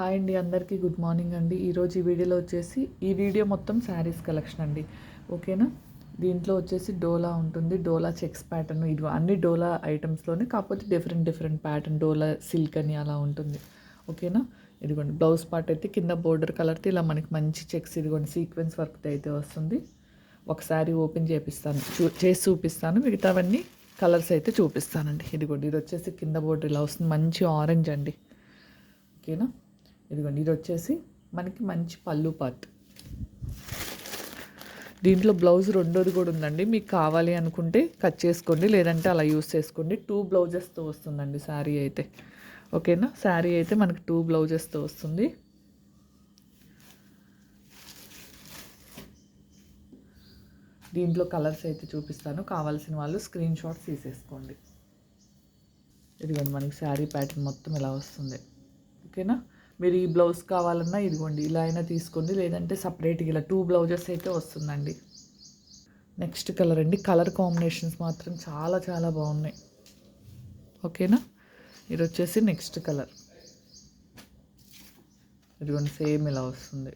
Hi అండి అందరికీ good morning అండి. ఈరోజు ఈ వీడియోలో వచ్చేసి ఈ వీడియో మొత్తం శారీస్ కలెక్షన్ అండి. ఓకేనా? దీంట్లో వచ్చేసి డోలా ఉంటుంది. డోలా చెక్స్ ప్యాటర్న్ ఇది అన్ని డోలా ఐటమ్స్లోనే కాకపోతే different different pattern dola silk అని అలా ఉంటుంది. ఓకేనా? ఇదిగోండి బ్లౌజ్ పార్ట్ అయితే కింద బోర్డర్ కలర్తో ఇలా మనకి మంచి చెక్స్ ఇదిగోండి సీక్వెన్స్ వర్క్ అయితే వస్తుంది. ఒకసారి ఓపెన్ చేపిస్తాను. చూ చేసి చూపిస్తాను. మిగతావన్నీ కలర్స్ అయితే చూపిస్తానండి. ఇదిగోండి ఇది వచ్చేసి కింద బోర్డర్ ఇలా వస్తుంది. మంచి ఆరెంజ్ అండి. ఓకేనా? ఇదిగోండి ఇది వచ్చేసి మనకి మంచి పళ్ళు పార్ట్. దీంట్లో బ్లౌజ్ రెండోది కూడా ఉందండి. మీకు కావాలి అనుకుంటే కట్ చేసుకోండి లేదంటే అలా యూస్ చేసుకోండి. టూ బ్లౌజెస్తో వస్తుందండి శారీ అయితే. ఓకేనా? శారీ అయితే మనకి టూ బ్లౌజెస్తో వస్తుంది. దీంట్లో కలర్స్ అయితే చూపిస్తాను. కావాల్సిన వాళ్ళు స్క్రీన్ షాట్స్ తీసేసుకోండి. ఇదిగోండి మనకి శారీ ప్యాటర్న్ మొత్తం ఇలా వస్తుంది. ఓకేనా? మీరు ఈ బ్లౌజ్ కావాలన్నా ఇదిగోండి ఇలా అయినా తీసుకోండి లేదంటే సపరేట్గా ఇలా టూ బ్లౌజెస్ అయితే వస్తుందండి. నెక్స్ట్ కలర్ అండి కలర్ కాంబినేషన్స్ మాత్రం చాలా చాలా బాగున్నాయి. ఓకేనా? ఇది వచ్చేసి నెక్స్ట్ కలర్ ఇదిగోండి సేమ్ ఇలా వస్తుంది.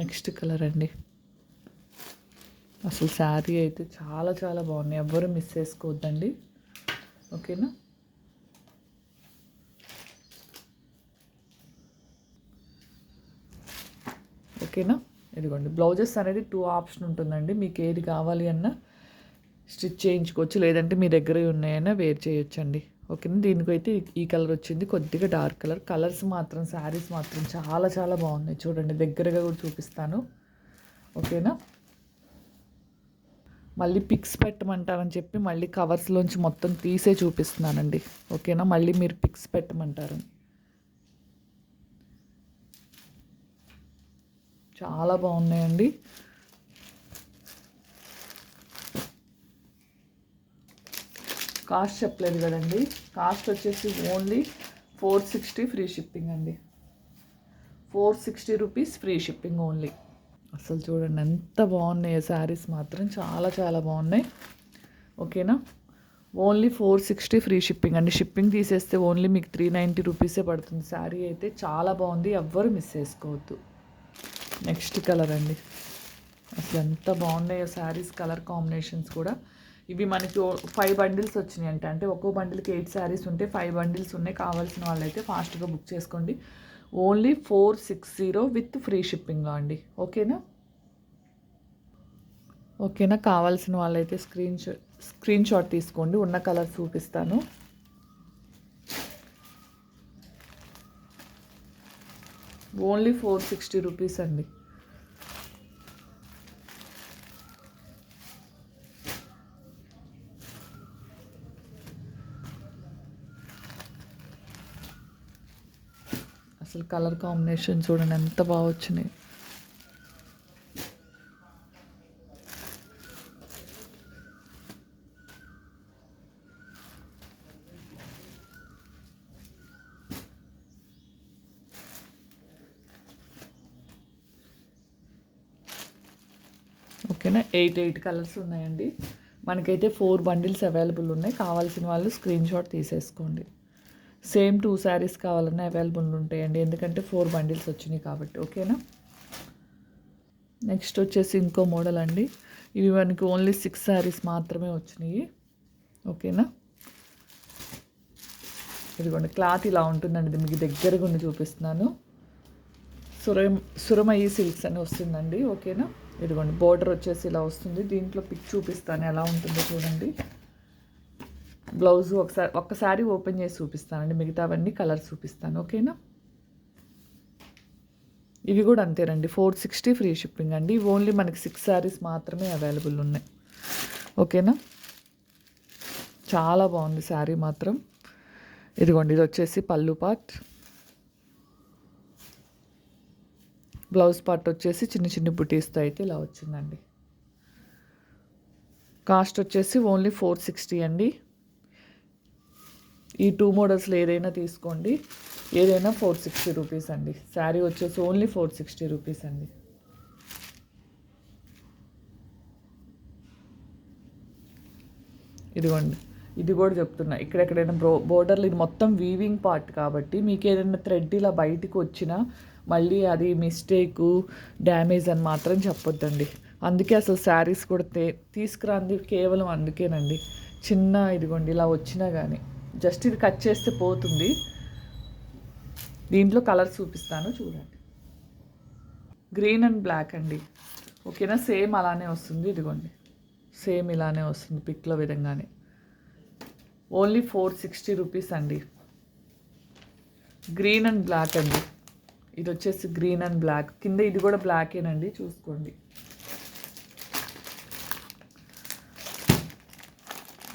నెక్స్ట్ కలర్ అండి. అసలు శారీ అయితే చాలా చాలా బాగున్నాయి. ఎవ్వరు మిస్ చేసుకోవద్దండి. ఓకేనా? ఓకేనా? ఇదిగోండి బ్లౌజెస్ అనేది టూ ఆప్షన్ ఉంటుందండి. మీకు ఏది కావాలి అన్నా స్టిచ్ చేయించుకోవచ్చు. లేదంటే మీ దగ్గర ఉన్నాయన్నా వేర్ చేయొచ్చండి. ఓకేనా? దీనికైతే ఈ కలర్ వచ్చింది. కొద్దిగా డార్క్ కలర్. కలర్స్ మాత్రం శారీస్ మాత్రం చాలా చాలా బాగున్నాయి. చూడండి దగ్గరగా కూడా చూపిస్తాను. ఓకేనా? మళ్ళీ పిక్స్ పెట్టమంటారని చెప్పి మళ్ళీ కవర్స్లోంచి మొత్తం తీసే చూపిస్తున్నానండి. ఓకేనా? మళ్ళీ మీరు పిక్స్ పెట్టమంటారు. చాలా బాగున్నాయండి. కాస్ట్ చెప్పలేదు కదండి. కాస్ట్ వచ్చేసి only four sixty free shipping అండి. Four sixty rupees free shipping only. అసలు చూడండి ఎంత బాగున్నాయి శారీస్ మాత్రం. చాలా చాలా బాగున్నాయి. ఓకేనా? Only four sixty free shipping అండి. షిప్పింగ్ తీసేస్తే ఓన్లీ మీకు త్రీ నైంటీ రూపీసే పడుతుంది. శారీ అయితే చాలా బాగుంది. ఎవ్వరు మిస్ చేసుకోవద్దు. నెక్స్ట్ కలర్ అండి. అసలు ఎంత బాగున్నాయో శారీస్ కలర్ కాంబినేషన్స్ కూడా. ఇవి మనకి ఫైవ్ బండిల్స్ వచ్చినాయి అంటే అంటే ఒక్కో బండిల్కి ఎయిట్ శారీస్ ఉంటే ఫైవ్ బండిల్స్ ఉన్నాయి. కావాల్సిన వాళ్ళైతే ఫాస్ట్గా బుక్ చేసుకోండి. Only four six zero with free షిప్పింగ్లో అండి. ఓకేనా? ఓకేనా? కావాల్సిన వాళ్ళైతే స్క్రీన్ షాట్ స్క్రీన్ షాట్ తీసుకోండి. ఉన్న కలర్ చూపిస్తాను. ఓన్లీ ఫోర్ సిక్స్టీ రూపీస్ అండి. అసలు కలర్ కాంబినేషన్ చూడండి ఎంత బాగా వచ్చినాయి. ఓకేనా? ఎయిట్ ఎయిట్ కలర్స్ ఉన్నాయండి. మనకైతే ఫోర్ బండిల్స్ అవైలబుల్ ఉన్నాయి. కావాల్సిన వాళ్ళు స్క్రీన్ షాట్ తీసేసుకోండి. సేమ్ టూ శారీస్ కావాలన్నా అవైలబుల్ ఉంటాయండి. ఎందుకంటే ఫోర్ బండిల్స్ వచ్చినాయి కాబట్టి. ఓకేనా? నెక్స్ట్ వచ్చేసి ఇంకో మోడల్ అండి. ఇవి మనకి ఓన్లీ సిక్స్ శారీస్ మాత్రమే వచ్చినాయి. ఓకేనా? ఇదిగోండి క్లాత్ ఇలా ఉంటుందండి. ఇది మీకు దగ్గరగా ఉండి చూపిస్తున్నాను. సురమ సురమయ్యి సిల్క్స్ అని వస్తుందండి. ఓకేనా? ఇదిగోండి బోర్డర్ వచ్చేసి ఇలా వస్తుంది. దీంట్లో పిక్ చూపిస్తాను ఎలా ఉంటుందో చూడండి. బ్లౌజ్ ఒకసారి ఒక్కసారి ఓపెన్ చేసి చూపిస్తానండి. మిగతావన్నీ కలర్స్ చూపిస్తాను ఓకేనా? ఇవి కూడా అంతేనండి. ఫోర్ సిక్స్టీ ఫ్రీ షిప్పింగ్ అండి. ఓన్లీ మనకి సిక్స్ శారీస్ మాత్రమే అవైలబుల్ ఉన్నాయి. ఓకేనా? చాలా బాగుంది శారీ మాత్రం. ఇదిగోండి ఇది వచ్చేసి పళ్ళు పార్ట్ బ్లౌజ్ పార్ట్ వచ్చేసి చిన్న చిన్న బుటీస్తో అయితే ఇలా వచ్చిందండి. కాస్ట్ వచ్చేసి ఓన్లీ ఫోర్ సిక్స్టీ అండి. ఈ టూ మోడల్స్లో ఏదైనా తీసుకోండి. ఏదైనా ఫోర్ సిక్స్టీ రూపీస్ అండి. శారీ వచ్చేసి ఓన్లీ ఫోర్ సిక్స్టీ రూపీస్ అండి. ఇదిగోండి. ఇది కూడా చెప్తున్నా. ఇక్కడెక్కడైనా బ్రో బోర్డర్లు ఇది మొత్తం వీవింగ్ పార్ట్ కాబట్టి మీకు ఏదైనా థ్రెడ్ ఇలా బయటికి వచ్చినా మళ్ళీ అది మిస్టేకు డ్యామేజ్ అని మాత్రం చెప్పొద్దండి. అందుకే అసలు శారీస్ కూడా తే తీసుకురాంది కేవలం అందుకేనండి. చిన్న ఇదిగోండి ఇలా వచ్చినా కానీ జస్ట్ ఇది కట్ చేస్తే పోతుంది. దీంట్లో కలర్ చూపిస్తాను చూడండి. గ్రీన్ అండ్ బ్లాక్ అండి. ఓకేనా? సేమ్ అలానే వస్తుంది ఇదిగోండి. సేమ్ ఇలానే వస్తుంది పిక్లో విధంగానే. ఓన్లీ ఫోర్ సిక్స్టీ రూపీస్ అండి. గ్రీన్ అండ్ బ్లాక్ అండి. ఇది వచ్చేసి గ్రీన్ అండ్ బ్లాక్ కింద ఇది కూడా బ్లాకేనండి చూసుకోండి.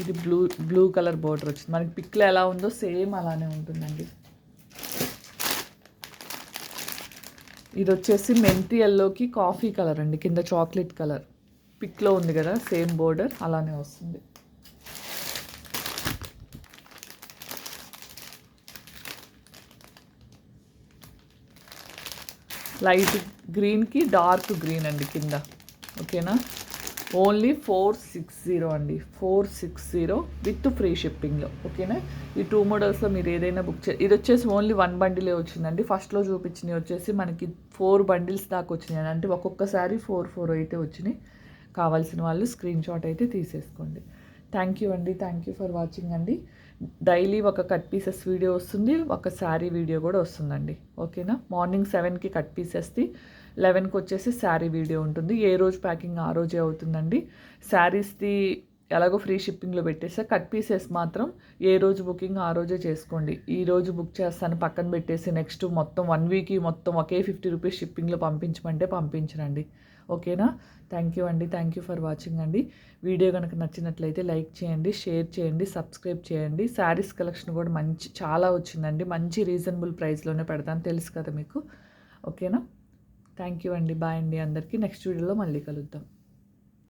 ఇది బ్లూ బ్లూ కలర్ బోర్డర్ వచ్చింది. మనకి పిక్లో ఎలా ఉందో సేమ్ అలానే ఉంటుందండి. ఇది వచ్చేసి మెంతి ఎల్లోకి కాఫీ కలర్ అండి కింద చాక్లెట్ కలర్ పిక్లో ఉంది కదా సేమ్ బోర్డర్ అలానే వస్తుంది. లైట్ గ్రీన్కి డార్క్ గ్రీన్ అండి కింద. ఓకేనా? ఓన్లీ ఫోర్ సిక్స్ జీరో అండి. Four six zero with free షిప్పింగ్లో ఓకేనా? ఈ టూ మోడల్స్లో మీరు ఏదైనా బుక్ చే ఇది వచ్చేసి ఓన్లీ వన్ బండిలే వచ్చిందండి. ఫస్ట్లో చూపించినవి వచ్చేసి మనకి ఫోర్ బండిల్స్ దాకా వచ్చినాయి అంటే ఒక్కొక్కసారి ఫోర్ ఫోర్ అయితే వచ్చినాయి. కావాల్సిన వాళ్ళు స్క్రీన్ షాట్ అయితే తీసేసుకోండి. థ్యాంక్ యూ అండి. థ్యాంక్ యూ ఫర్ వాచింగ్ అండి. డైలీ ఒక కట్ పీసెస్ వీడియో వస్తుంది ఒక శారీ వీడియో కూడా వస్తుందండి. ఓకేనా? మార్నింగ్ సెవెన్కి కట్ పీసెస్ది లెవెన్కి వచ్చేసి శారీ వీడియో ఉంటుంది. ఏ రోజు ప్యాకింగ్ ఆ రోజే అవుతుందండి. శారీస్ది ఎలాగో ఫ్రీ షిప్పింగ్లో పెట్టేస్తే కట్ పీసెస్ మాత్రం ఏ రోజు బుకింగ్ ఆ రోజే చేసుకోండి. ఈ రోజు బుక్ చేస్తాను పక్కన పెట్టేసి నెక్స్ట్ మొత్తం వన్ వీక్ మొత్తం ఒకే ఫిఫ్టీ రూపీస్ షిప్పింగ్లో పంపించమంటే పంపించరండి. ఓకేనా? థ్యాంక్ యూ అండి. థ్యాంక్ యూ ఫర్ వాచింగ్ అండి. వీడియో కనుక నచ్చినట్లయితే లైక్ చేయండి షేర్ చేయండి సబ్స్క్రైబ్ చేయండి. శారీస్ కలెక్షన్ కూడా మంచి చాలా వచ్చిందండి. మంచి రీజనబుల్ ప్రైస్లోనే పెడతాను. తెలుసు కదా మీకు. ఓకేనా? థ్యాంక్ యూ అండి. బాయ్ అండి అందరికీ. నెక్స్ట్ వీడియోలో మళ్ళీ కలుద్దాం.